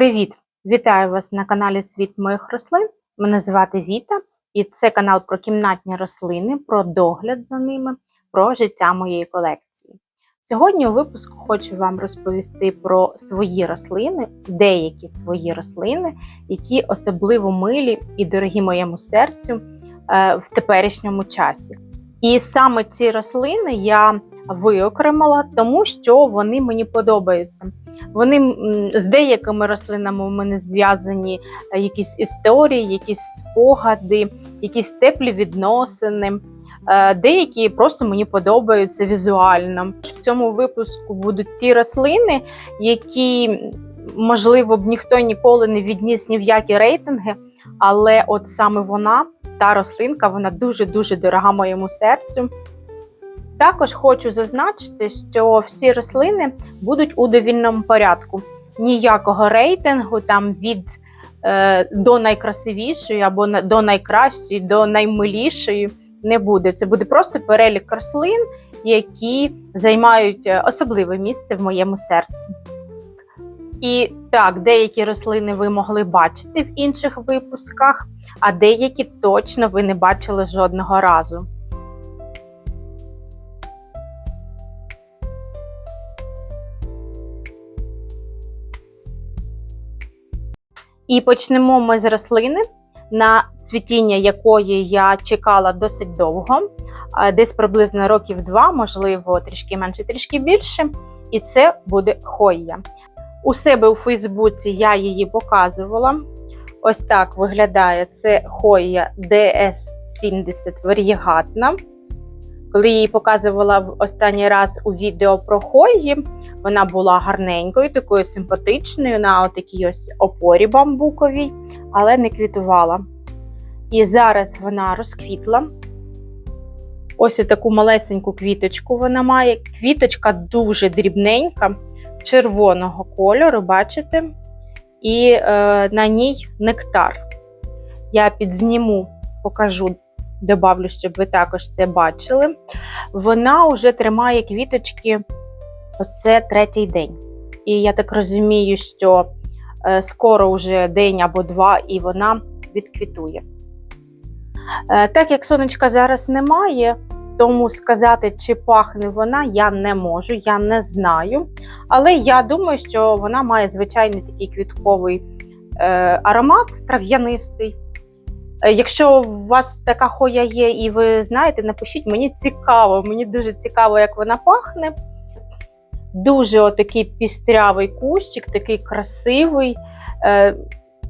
Привіт! Вітаю вас на каналі Світ моїх рослин. Мене звати Віта, і це канал про кімнатні рослини, про догляд за ними, про життя моєї колекції. Сьогодні у випуску хочу вам розповісти про свої рослини, деякі свої рослини, які особливо милі і дорогі моєму серцю е, в теперішньому часі. І саме ці рослини я виокремила, тому що вони мені подобаються. Вони з деякими рослинами у мене зв'язані е, якісь історії, якісь спогади, якісь теплі відносини. Е, Деякі просто мені подобаються візуально. В цьому випуску будуть ті рослини, які, можливо, б ніхто ніколи не відніс ні в які рейтинги, але от саме вона, та рослинка, вона дуже-дуже дорога моєму серцю. Також хочу зазначити, що всі рослини будуть у довільному порядку. Ніякого рейтингу там від е, до найкрасивішої або на, до найкращої, до наймилішої не буде. Це буде просто перелік рослин, які займають е, особливе місце в моєму серці. І так, деякі рослини ви могли бачити в інших випусках, а деякі точно ви не бачили жодного разу. І почнемо ми з рослини, на цвітіння якої я чекала досить довго, десь приблизно років два, можливо, трішки менше, трішки більше. І це буде хойя. У себе у Фейсбуці я її показувала. Ось так виглядає це хойя DS70 варігатна. Коли її показувала останній раз у відео про хої, вона була гарненькою, такою симпатичною на такій ось опорі бамбуковій, але не квітувала. І зараз вона розквітла. Ось таку малесеньку квіточку вона має. Квіточка дуже дрібненька, червоного кольору, бачите? І е, на ній нектар. Я підзніму, покажу, добавлю, щоб ви також це бачили. Вона вже тримає квіточки оце третій день. І я так розумію, що е, скоро вже день або два, і вона відквітує. Е, так як сонечка зараз немає, тому сказати, чи пахне вона, я не можу, я не знаю. Але я думаю, що вона має звичайний такий квітковий е, аромат трав'янистий. Е, Якщо у вас така хоя є, і ви знаєте, напишіть, мені цікаво, мені дуже цікаво, як вона пахне. Дуже отакий пістрявий кущик, такий красивий. Е,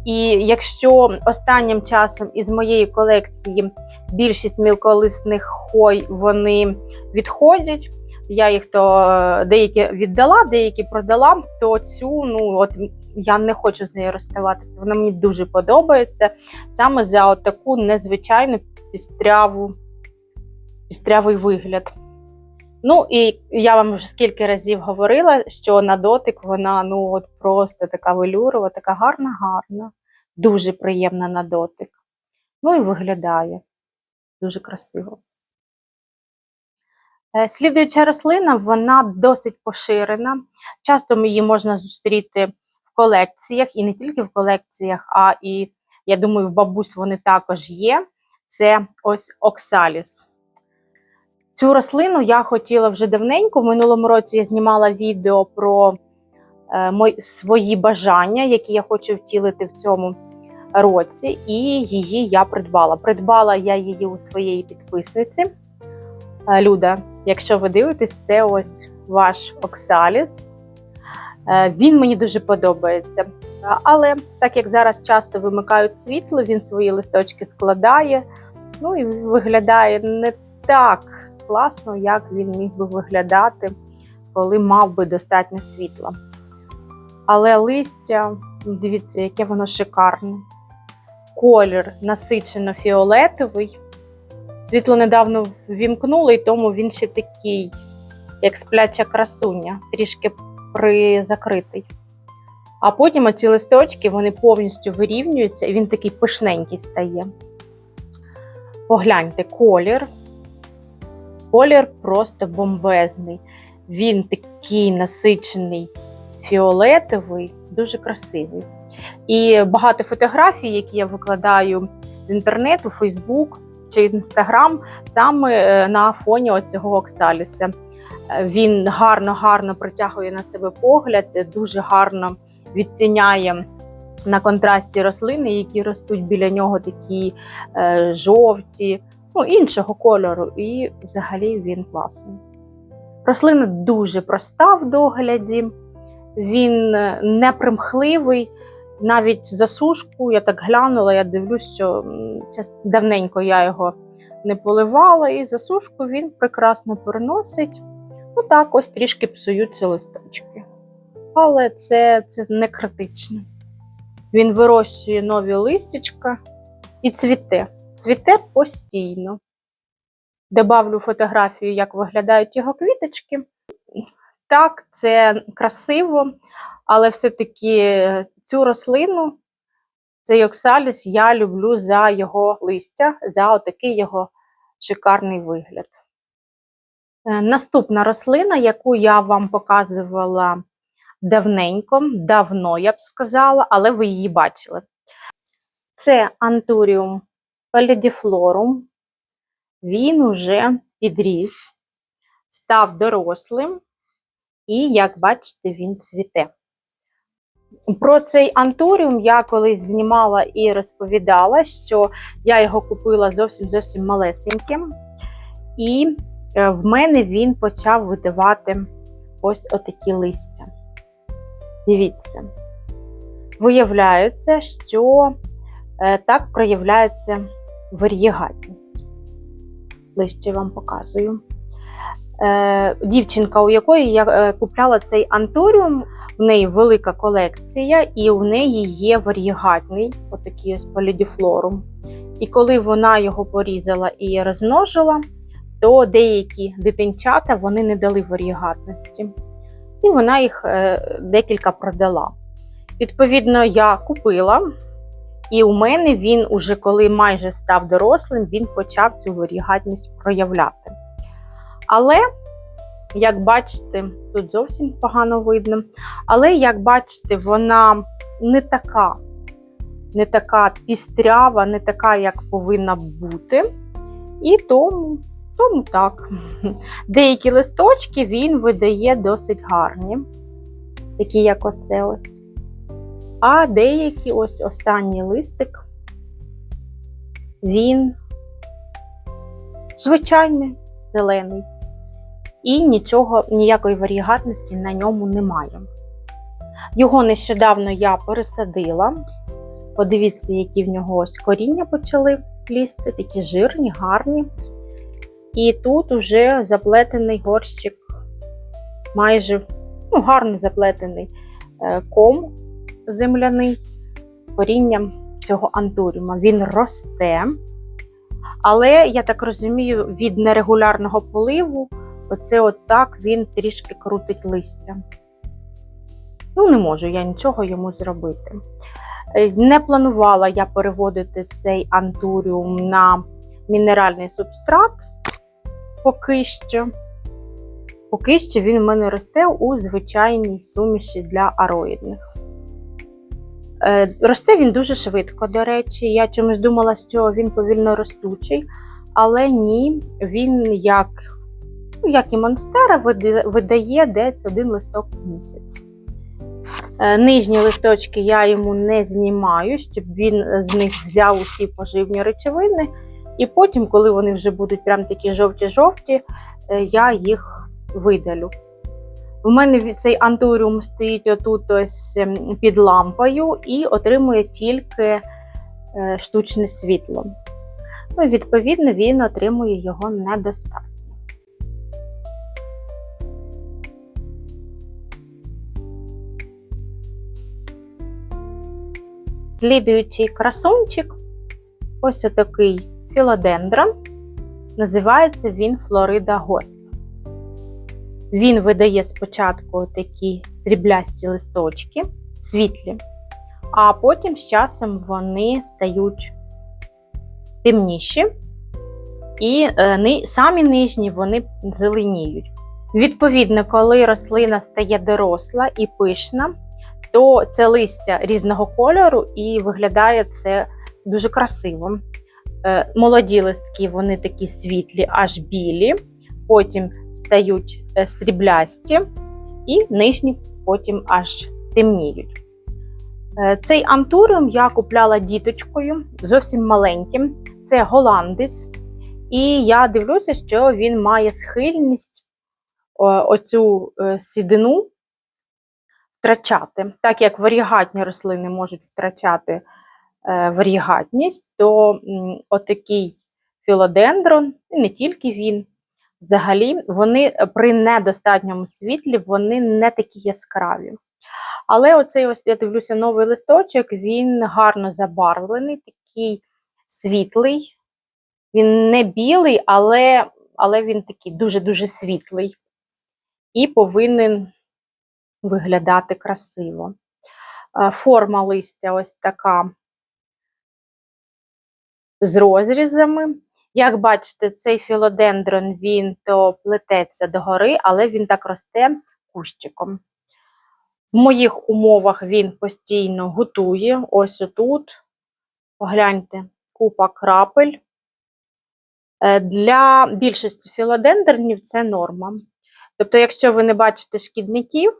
і якщо останнім часом із моєї колекції більшість мілколисних хой вони відходять, я їх то е, деякі віддала, деякі продала, то цю ну от я не хочу з нею розставатися. Вона мені дуже подобається саме за таку незвичайну пістряву, пістрявий вигляд. Ну і я вам вже скільки разів говорила, що на дотик вона ну от просто така велюрова, така гарна, гарна, дуже приємна на дотик. Ну і виглядає дуже красиво. Е, Слідуюча рослина, вона досить поширена. Часто її можна зустріти в колекціях, і не тільки в колекціях, а і, я думаю, в бабусь вони також є. Це ось оксаліс. Цю рослину я хотіла вже давненько. В минулому році я знімала відео про е, свої бажання, які я хочу втілити в цьому році, і її я придбала. Придбала я її у своєї підписниці. Е, Люда, якщо ви дивитесь, це ось ваш оксаліс. Е, Він мені дуже подобається. Але так як зараз часто вимикають світло, він свої листочки складає, ну і виглядає не так класно, як він міг би виглядати, коли мав би достатньо світла. Але листя, дивіться, яке воно шикарне. Колір насичено фіолетовий. Світло недавно ввімкнули, і тому він ще такий, як спляча красуня, трішки призакритий. А потім оці листочки вони повністю вирівнюються, і він такий пишненький стає. Погляньте, колір. Колір просто бомбезний. Він такий насичений фіолетовий, дуже красивий. І багато фотографій, які я викладаю в інтернет, у Фейсбук чи Інстаграм, саме е, на фоні цього оксаліса. Він гарно-гарно притягує на себе погляд, дуже гарно відтіняє на контрасті рослини, які ростуть біля нього, такі е, жовті, ну, іншого кольору. І взагалі він класний. Рослина дуже проста в догляді, він е, не примхливий. Навіть засушку, я так глянула, я дивлюсь, що давненько я його не поливала, і засушку він прекрасно переносить. Ну так, ось трішки псуються листочки. Але це, це не критично. Він вирощує нові листячка і цвіте. Цвіте постійно. Добавлю фотографію, як виглядають його квіточки. Так, це красиво, але все-таки цю рослину, цей оксаліс, я люблю за його листя, за отакий його шикарний вигляд. Е, Наступна рослина, яку я вам показувала давненько, давно я б сказала, але ви її бачили. Це антуріум палідіфлорум. Він уже підріс, став дорослим, і, як бачите, він цвіте. Про цей антуріум я колись знімала і розповідала, що я його купила зовсім зовсім малесеньким, і в мене він почав видавати ось отакі листя. Дивіться, виявляється, що е, так проявляється варієгатність. Ближче вам показую. Е, дівчинка, у якої я е, купляла цей антуріум, в неї велика колекція, і у неї є варієгатний, отакий ось полідіфлорум. І коли вона його порізала і розмножила, то деякі дитинчата вони не дали варієгатності. І вона їх е, декілька продала. Відповідно, я купила, і у мене він, уже коли майже став дорослим, він почав цю варігатність проявляти. Але, як бачите, тут зовсім погано видно. Але, як бачите, вона не така, не така пістрява, не така, як повинна бути. І тому, тому так. Деякі листочки він видає досить гарні, такі, як оце ось. А деякі, ось останній листик, він звичайний зелений. І нічого, ніякої варігатності на ньому немає. Його нещодавно я пересадила. Подивіться, які в нього ось коріння почали лізти, такі жирні, гарні. І тут уже заплетений горщик, майже ну, гарно заплетений е, ком земляний корінням цього антуріума. Він росте, але, я так розумію, від нерегулярного поливу, оце от так він трішки крутить листя. Ну, не можу я нічого йому зробити. Е, Не планувала я переводити цей антуріум на мінеральний субстрат поки що. Поки що він в мене росте у звичайній суміші для ароїдних. Е, Росте він дуже швидко, до речі. Я чомусь думала, що він повільно ростучий, але ні, він, як, ну, як і монстера, видає десь один листок в місяць. Е, Нижні листочки я йому не знімаю, щоб він з них взяв усі поживні речовини. І потім, коли вони вже будуть прям такі жовті-жовті, е, я їх видалю. У мене цей антуріум стоїть отут ось ем, під лампою і отримує тільки е, штучне світло. Ну, відповідно, він отримує його недостатньо. Слідуючий красунчик ось отакий філодендрон. Називається він Флорида Гост. Він видає спочатку такі стріблясті листочки, світлі, а потім з часом вони стають темніші, і е, самі нижні вони зеленіють. Відповідно, коли рослина стає доросла і пишна, то це листя різного кольору і виглядає це дуже красиво. Е, Молоді листки, вони такі світлі, аж білі, потім стають е, сріблясті, і нижні потім аж темніють. Е, Цей антуріум я купляла діточкою, зовсім маленьким. Це голландець. І я дивлюся, що він має схильність оцю сідину втрачати. Так як варігатні рослини можуть втрачати варігатність, то отакий філодендрон, і не тільки він, взагалі, вони при недостатньому світлі вони не такі яскраві. Але оцей ось я дивлюся новий листочок, він гарно забарвлений, такий світлий. Він не білий, але, але він такий дуже-дуже світлий і повинен виглядати красиво. Е, Форма листя ось така з розрізами. Як бачите, цей філодендрон він то плететься догори, але він так росте кущиком. В моїх умовах він постійно готує. Ось отут. Погляньте, купа крапель. Е, Для більшості філодендронів це норма. Тобто, якщо ви не бачите шкідників,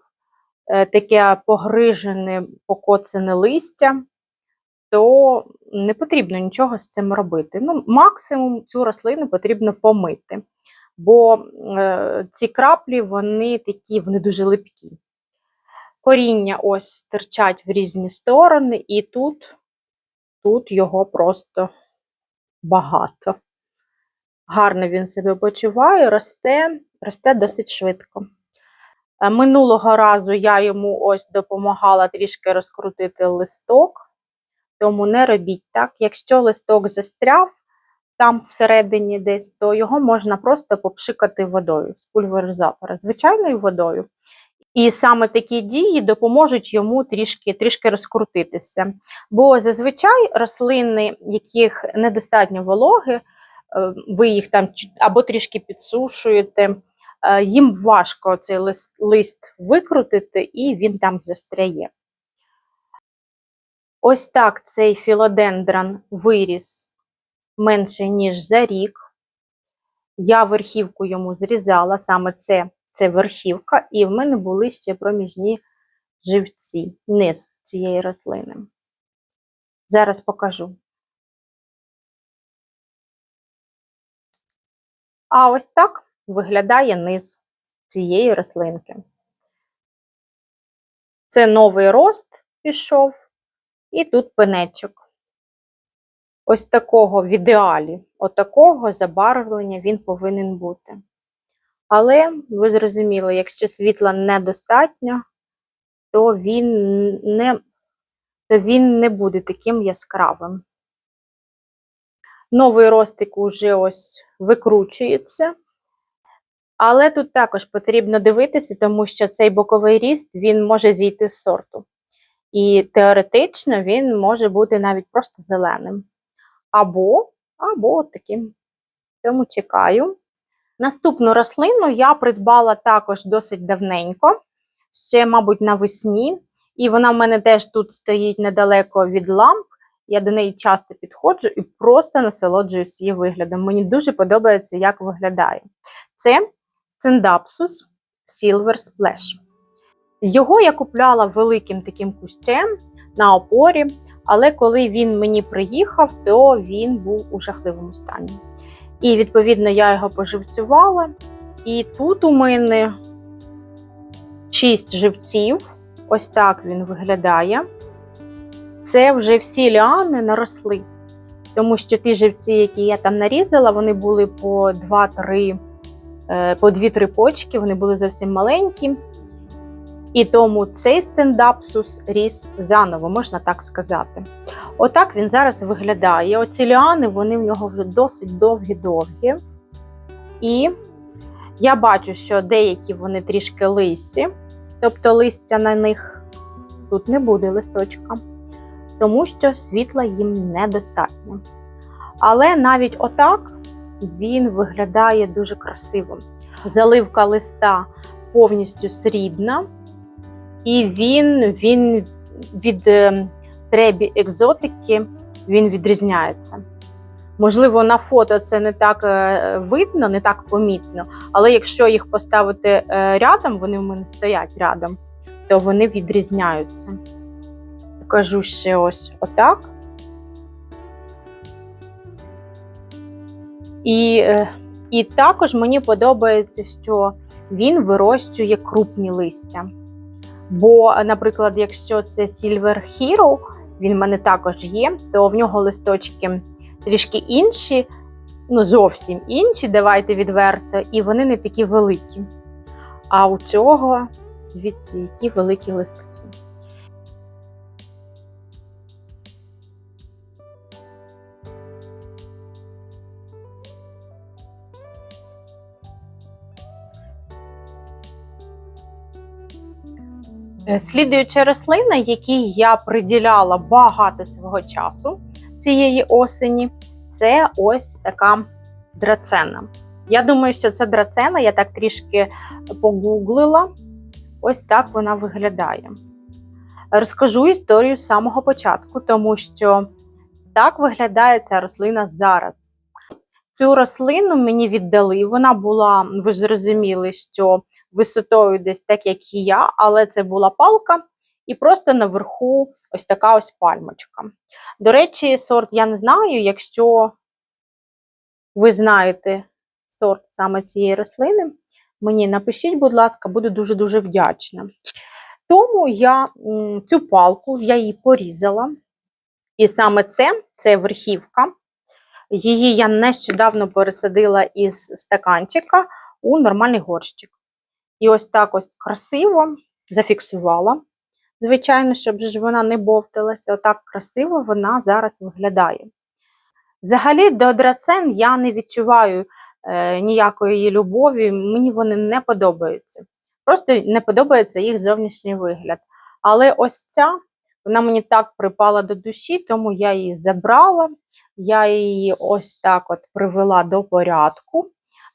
е, таке погрижене, покоцане листя, то не потрібно нічого з цим робити. Ну, максимум цю рослину потрібно помити, бо е, ці краплі вони такі, вони дуже липкі. Коріння ось стирчать в різні сторони, і тут, тут його просто багато. Гарно він себе почуває, росте, росте досить швидко. Е, Минулого разу я йому ось допомагала трішки розкрутити листок, тому не робіть так. Якщо листок застряв там всередині десь, то його можна просто попшикати водою з пульверизатора, звичайною водою. І саме такі дії допоможуть йому трішки трішки розкрутитися. Бо зазвичай рослини, яких недостатньо вологи, е, ви їх там або трішки підсушуєте, е, їм важко цей лист, лист викрутити, і він там застряє. Ось так цей філодендрон виріс менше, ніж за рік. Я верхівку йому зрізала, саме це, це верхівка, і в мене були ще проміжні живці, низ цієї рослини. Зараз покажу. А ось так виглядає низ цієї рослинки. Це новий рост пішов, і тут пенечок. Ось такого в ідеалі, отакого забарвлення він повинен бути. Але ви зрозуміли, якщо світла недостатньо, то він не, то він не буде таким яскравим. Новий ростик уже ось викручується. Але тут також потрібно дивитися, тому що цей боковий ріст він може зійти з сорту. І теоретично він може бути навіть просто зеленим. Або, або таким. Тому чекаю. Наступну рослину я придбала також досить давненько, ще, мабуть, навесні. І вона в мене теж тут стоїть недалеко від ламп. Я до неї часто підходжу і просто насолоджуюсь її виглядом. Мені дуже подобається, як виглядає. Це Цендапсус Silver Splash. Його я купляла великим таким кущем на опорі, але коли він мені приїхав, то він був у жахливому стані. І, відповідно, я його поживцювала. І тут у мене 6 живців. Ось так він виглядає. Це вже всі ліани наросли. Тому що ті живці, які я там нарізала, вони були по 2-3, е, по 2-3 почки, вони були зовсім маленькі. І тому цей стендапсус ріс заново, можна так сказати. Отак він зараз виглядає. Оці ліани, вони в нього вже досить довгі-довгі. І я бачу, що деякі вони трішки лисі, тобто листя на них тут не буде листочка, тому що світла їм недостатньо. Але навіть отак він виглядає дуже красиво. Заливка листа повністю срібна. І він, він від е, требі екзотики він відрізняється. Можливо, на фото це не так е, видно, не так помітно, але якщо їх поставити е, рядом, вони в мене стоять рядом, то вони відрізняються. Покажу ще ось отак. І, і також мені подобається, що він вирощує крупні листя. Бо, наприклад, якщо це Silver Hero, він в мене також є, то в нього листочки трішки інші, ну зовсім інші, давайте відверто, і вони не такі великі. А у цього, дивіться, які великі листки. Слідуюча рослина, якій я приділяла багато свого часу цієї осені, це ось така драцена. Я думаю, що це драцена, я так трішки погуглила. Ось так вона виглядає. Розкажу історію з самого початку, тому що так виглядає ця рослина зараз. Цю рослину мені віддали. Вона була, ви зрозуміли, що висотою десь так, як і я, але це була палка, і просто наверху ось така ось пальмочка. До речі, сорт я не знаю, якщо ви знаєте сорт саме цієї рослини, мені напишіть, будь ласка, буду дуже-дуже вдячна. Тому я цю палку я її порізала. І саме це це верхівка. Її я нещодавно пересадила із стаканчика у нормальний горщик. І ось так ось красиво зафіксувала. Звичайно, щоб ж вона не бовталася, отак красиво вона зараз виглядає. Взагалі, до драцен я не відчуваю е, ніякої любові, мені вони не подобаються. Просто не подобається їх зовнішній вигляд. Але ось ця, вона мені так припала до душі, тому я її забрала. Я її ось так от привела до порядку.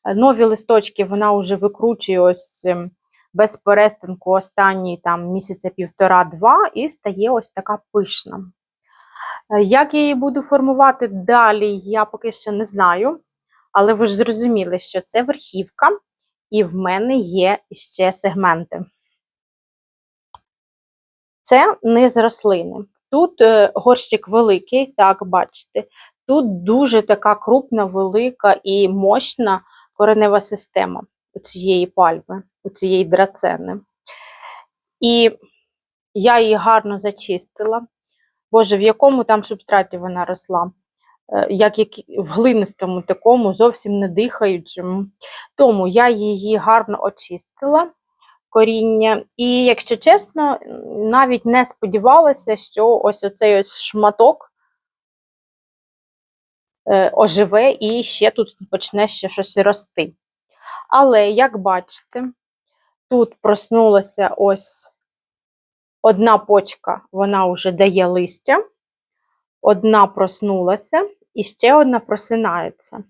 Е, Нові листочки вона вже викручує ось без перестанку останні там місяця півтора-два, і стає ось така пишна. Е, Як я її буду формувати далі, я поки що не знаю. Але ви ж зрозуміли, що це верхівка, і в мене є ще сегменти. Це низ рослини. Тут е, горщик великий, так бачите. Тут дуже така крупна, велика і мощна коренева система у цієї пальми, у цієї драцени. І я її гарно зачистила. Боже, в якому там субстраті вона росла? Е, Як, в глинистому такому, зовсім не дихаючому. Тому я її гарно очистила коріння. І, якщо чесно, навіть не сподівалася, що ось оцей ось шматок е, оживе і ще тут почне ще щось рости. Але, як бачите, тут проснулася ось одна почка, вона вже дає листя, одна проснулася, і ще одна просинається.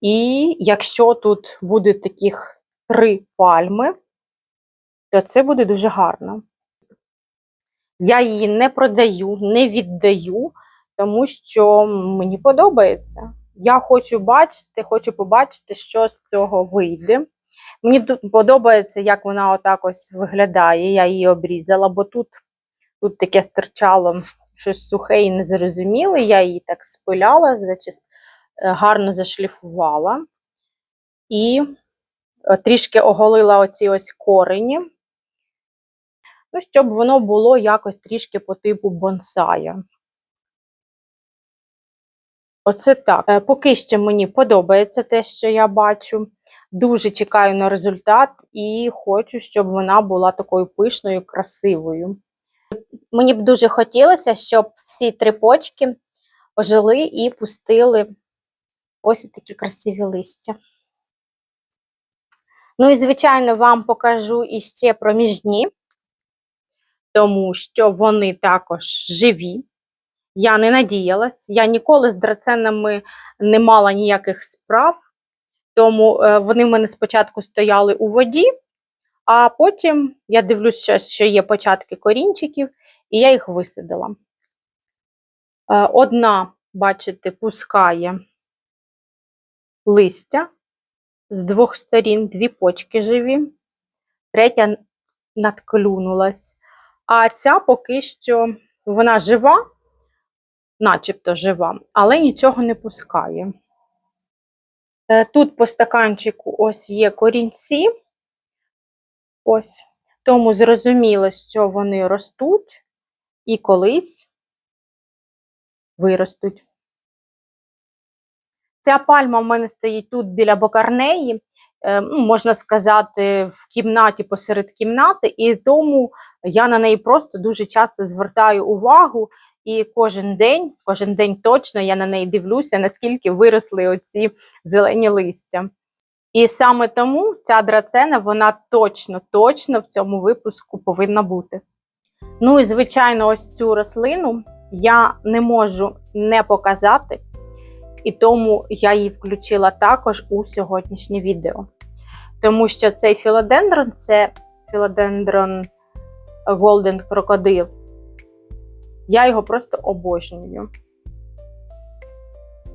І якщо тут буде таких три пальми, то це буде дуже гарно. Я її не продаю, не віддаю, тому що мені подобається. Я хочу бачити, хочу побачити, що з цього вийде. Мені тут подобається, як вона отак ось виглядає. Я її обрізала, бо тут, тут таке стирчало щось сухе і незрозуміле. Я її так спиляла, значить, е, гарно зашліфувала і е, трішки оголила оці ось корені. Ну, щоб воно було якось трішки по типу бонсая. Оце так. Е, Поки що мені подобається те, що я бачу. Дуже чекаю на результат і хочу, щоб вона була такою пишною, красивою. Мені б дуже хотілося, щоб всі три почки ожили і пустили ось такі красиві листя. Ну і, звичайно, вам покажу іще проміжні, тому що вони також живі. Я не надіялась, я ніколи з драценами не мала ніяких справ, тому е, вони в мене спочатку стояли у воді, А потім я дивлюся, що є початки корінчиків, і я їх висадила. Е, Одна, бачите, пускає листя з двох сторін, дві почки живі, третя надклюнулась. А ця поки що вона жива, начебто жива, але нічого не пускає. Е, Тут по стаканчику ось є корінці. Ось. Тому зрозуміло, що вони ростуть і колись виростуть. Ця пальма в мене стоїть тут біля бокарнеї, е, ну, можна сказати, в кімнаті посеред кімнати, і тому я на неї просто дуже часто звертаю увагу. І кожен день, кожен день точно я на неї дивлюся, наскільки виросли оці зелені листя. І саме тому ця драцена, вона точно, точно в цьому випуску повинна бути. Ну і, звичайно, ось цю рослину я не можу не показати, і тому я її включила також у сьогоднішнє відео. Тому що цей філодендрон це філодендрон Golden Crocodile. Я його просто обожнюю.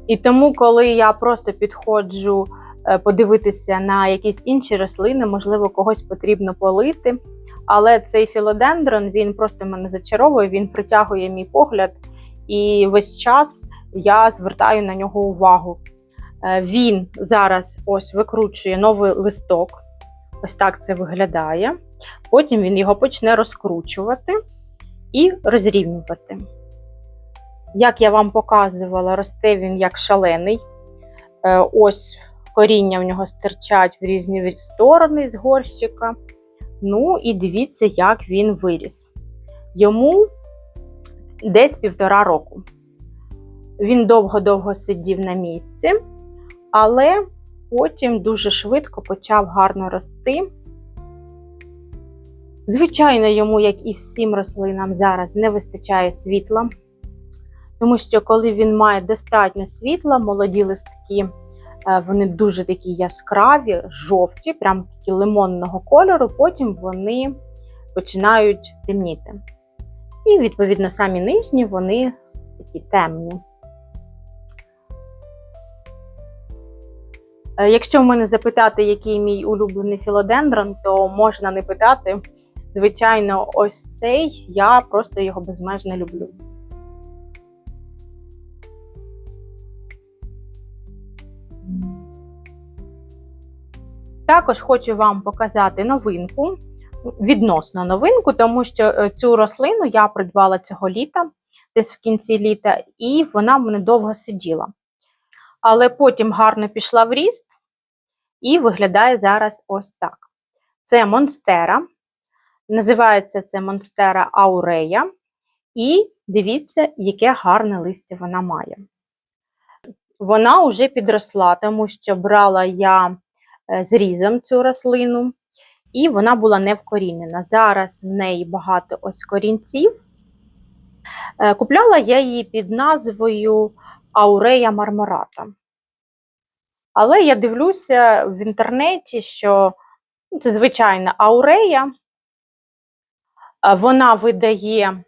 І тому, коли я просто підходжу е, подивитися на якісь інші рослини, можливо, когось потрібно полити. Але цей філодендрон він просто мене зачаровує, він притягує мій погляд, і весь час я звертаю на нього увагу. Е, Він зараз ось викручує новий листок. Ось так це виглядає. Потім він його почне розкручувати і розрівнювати. Як я вам показувала, росте він як шалений. Е, Ось коріння в нього стирчать в різні сторони з горщика. Ну, і дивіться, як він виріс. Йому десь півтора року. Він довго-довго сидів на місці, але потім дуже швидко почав гарно рости. Звичайно, йому, як і всім рослинам, зараз не вистачає світла, тому що коли він має достатньо світла, молоді листки, е, вони дуже такі яскраві, жовті, прям такі лимонного кольору, потім вони починають темніти. І, відповідно, самі нижні вони такі темні. Якщо в мене запитати, який мій улюблений філодендрон, то можна не питати. Звичайно, ось цей я просто його безмежно люблю. Також хочу вам показати новинку, відносно новинку, тому що е, цю рослину я придбала цього літа, десь в кінці літа, і вона в мене довго сиділа. Але потім гарно пішла в ріст і виглядає зараз ось так. Це монстера. Називається це Монстера Аурея. І дивіться, яке гарне листя вона має. Вона вже підросла, тому що брала я е, зрізом цю рослину, і вона була не вкорінена. Зараз в неї багато ось корінців. Е, Купляла я її під назвою Аурея Мармората. Але я дивлюся в інтернеті, що це звичайна аурея. Вона видає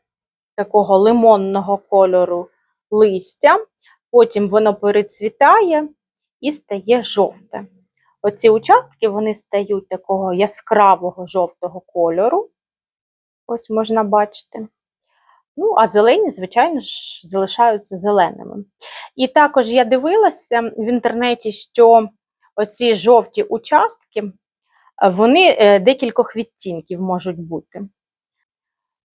такого лимонного кольору листя, потім воно перецвітає і стає жовте. Оці участки вони стають такого яскравого жовтого кольору. Ось можна бачити. Ну, а зелені, звичайно ж, залишаються зеленими. І також я дивилася в інтернеті, що оці жовті участки, вони е, декількох відтінків можуть бути.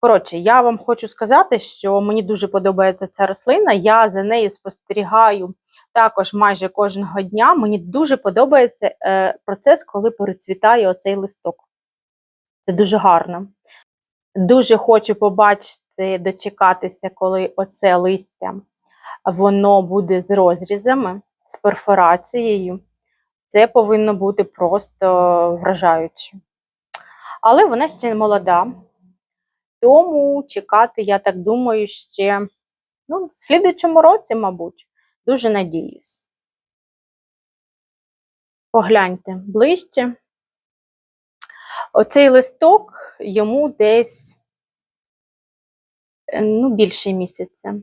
Коротше, я вам хочу сказати, що мені дуже подобається ця рослина. Я за нею спостерігаю також майже кожного дня. Мені дуже подобається е, процес, коли перецвітає оцей листок. Це дуже гарно. Дуже хочу побачити, дочекатися, коли оце листя воно буде з розрізами, з перфорацією. Це повинно бути просто вражаюче. Але вона ще молода. Тому чекати, я так думаю, ще ну, в слідуючому році, мабуть, дуже надіюсь. Погляньте ближче. Оцей листок йому десь ну, більше місяця.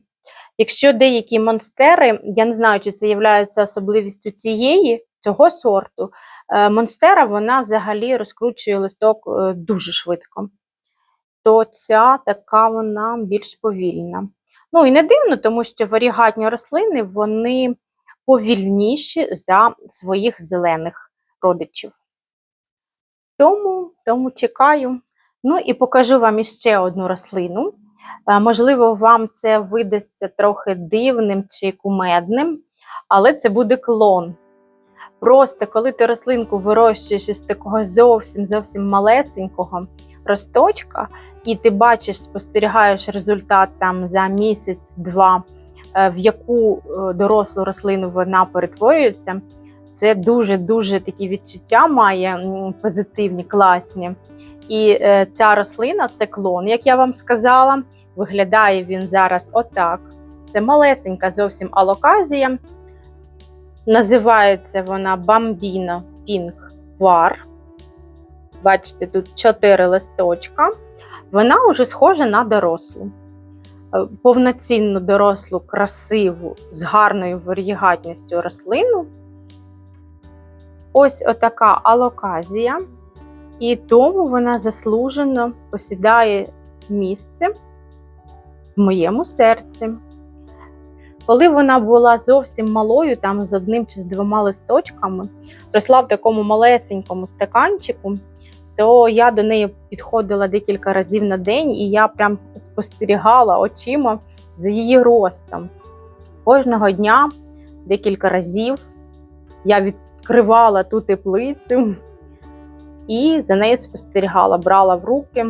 Якщо деякі монстери, я не знаю, чи це є особливістю цієї, цього сорту, е, монстера вона взагалі розкручує листок е, дуже швидко. То ця така вона більш повільна. Ну і не дивно, тому що варігатні рослини вони повільніші за своїх зелених родичів. Тому, тому чекаю. Ну і покажу вам іще одну рослину. Е, Можливо, вам це видасться трохи дивним чи кумедним, але це буде клон. Просто коли ти рослинку вирощуєш із такого зовсім зовсім малесенького росточка, і ти бачиш, спостерігаєш результат там за місяць-два, е, в яку е, дорослу рослину вона перетворюється, це дуже-дуже такі відчуття має позитивні, класні. І е, ця рослина це клон, як я вам сказала. Виглядає він зараз отак. Це малесенька зовсім алоказія. Називається вона Bambino Pink War. Бачите, тут чотири листочка. Вона вже схожа на дорослу. Е, Повноцінну дорослу, красиву, з гарною варігатністю рослину. Ось отака алоказія. І тому вона заслужено посідає місце в моєму серці. Коли вона була зовсім малою, там з одним чи з двома листочками, росла в такому малесенькому стаканчику, то я до неї підходила декілька разів на день, і я прям спостерігала очима за її ростом. Кожного дня, декілька разів, я відкривала ту теплицю і за нею спостерігала, брала в руки.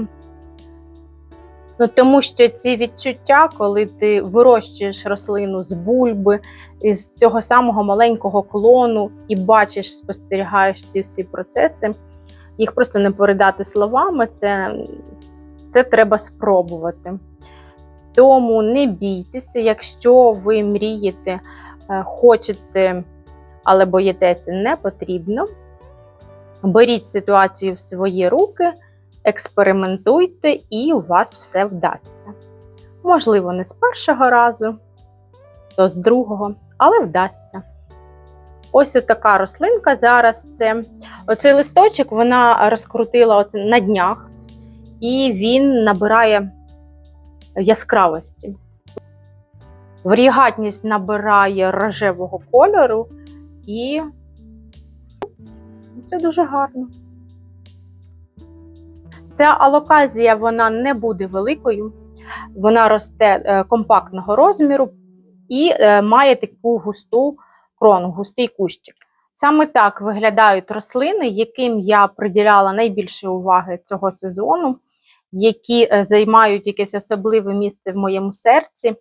Ну, тому що ці відчуття, коли ти вирощуєш рослину з бульби, із цього самого маленького клону і бачиш, спостерігаєш ці всі процеси, їх просто не передати словами, це, це треба спробувати. Тому не бійтеся, якщо ви мрієте, е, хочете, але боїтеся, не потрібно. Беріть ситуацію в свої руки, експериментуйте, і у вас все вдасться. Можливо, не з першого разу, то з другого, але вдасться. Ось така рослинка зараз. Це оцей листочок вона розкрутила на днях, і він набирає яскравості. Варігатність набирає рожевого кольору, і це дуже гарно. Ця алоказія вона не буде великою, вона росте е, компактного розміру і е, має таку густу крону, густий кущик. Саме так виглядають рослини, яким я приділяла найбільше уваги цього сезону, які е, займають якесь особливе місце в моєму серці,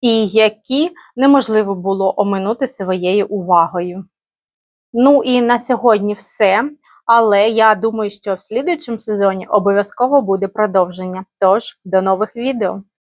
і які неможливо було оминути своєю увагою. Ну і на сьогодні все. Але я думаю, що в слідуючому сезоні обов'язково буде продовження. Тож, до нових відео!